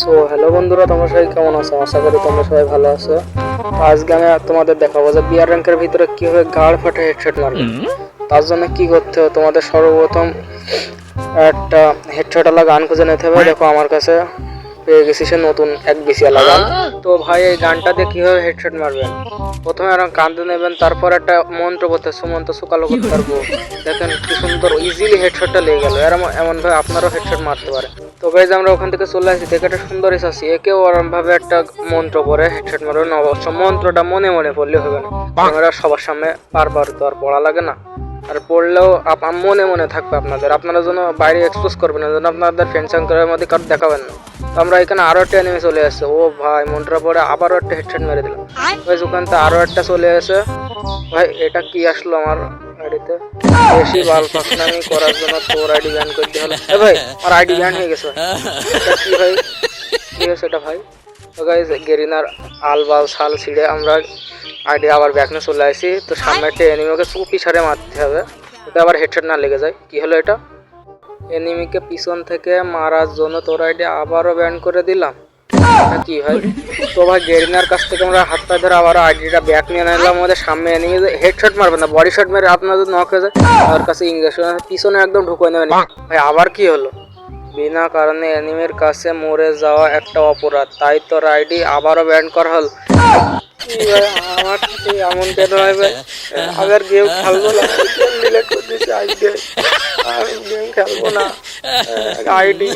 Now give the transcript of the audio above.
So hello বন্ধুরা তোমরা সবাই কেমন আছো? আশা করি তোমরা সবাই ভালো আছো। আজকে আমি তোমাদের দেখাবো যে বিয়ার র্যাঙ্কের ভিতরে কীভাবে গাড় ফাটে হেডশট মারবে। তার জন্য কি করতে হবে? তোমাদের সর্বপ্রথম একটা হেডশট আলাদা গান খুঁজে নিতে হবে। দেখো আমার কাছে পেয়ে গেছি সে নতুন এক বিসি আলা গান। তো ভাই এই গানটা দিয়ে কীভাবে হেডশট মারবেন? প্রথমে এরকম কান্দে নেবেন তারপর একটা মন্ত্র বলতে সুমন্ত সুকালো করতে পারব। দেখেন কি সুন্দর ইজিলি হেডশটটা লেগে গেল। এরম এমন ভাবে আপনারও হেডশট মারতে পারে তো গাইজ আমরা ওখান থেকে চলে আসি দেখে একটা সুন্দর এসেছি একেও ওরম ভাবে একটা মন্ত্র পরে হেডশট মারবেন অবশ্য মন্ত্রটা মনে মনে পড়লে হবে না। আমরা সবার সামনে বারবার তো আর পড়া লাগে না। আর পড়লেও মনে মনে থাকবে আপনাদের। আপনারা যেন বাইরে এক্সপোজ করবেন না যেন আপনাদের ফ্রেন্ড সার্কেলের মধ্যে কারও দেখাবেন না। তো আমরা এখানে আরও একটা এনিমি চলে আসছে। ও ভাই মনটা পরে আবারও একটা হেডশট মেরে দিলাম ভাই ওখান থেকে আরও একটা চলে আসে। ভাই এটা কি আসলো আমার আইডিতে? বেশি বাল ফাঁসনামি করার জন্য তোর আইডি ব্যান করতে হলো। ভাই আমার আইডি ব্যান হয়ে গেছে। এটা কি ভাই? কি হয়েছে এটা ভাই? তো গাইজ গেরিনার আল বাল শাল ছিঁড়ে আমরা আইডি আবার ব্যাকনে চলে আসি। তো সামনে একটা এনিমিকে চুপি সারে মারতে হবে। যাতে আবার হেডশট না লেগে যায়। কি হলো এটা? এনিমিকে পিছন থেকে মারার জন্য তোর আইডি আবারও ব্যান করে দিলাম। কি ভাই তো ভাই, গেরিনার কাছ থেকে আমরা হাত পা ধরে আবার আইডিটা ব্যাক নিয়ে নিলাম। আমাদের সামনে এনিমি হেডশট মারবে না। বডি শট মেরে আপনাদের নক হয়ে যায়। তার কাছে ইংলিশ পিছনে একদম ঢুকিয়ে নেবেন। ভাই, আবার কি হলো? বিনা কারণে এনিমির কাছে মরে যাওয়া একটা অপরাধ। তাই তো রাইডি আবারও ব্যান্ড করা হল। আমার এমন হবে? গেম খেলব না। গেম খেলব না। আইডি।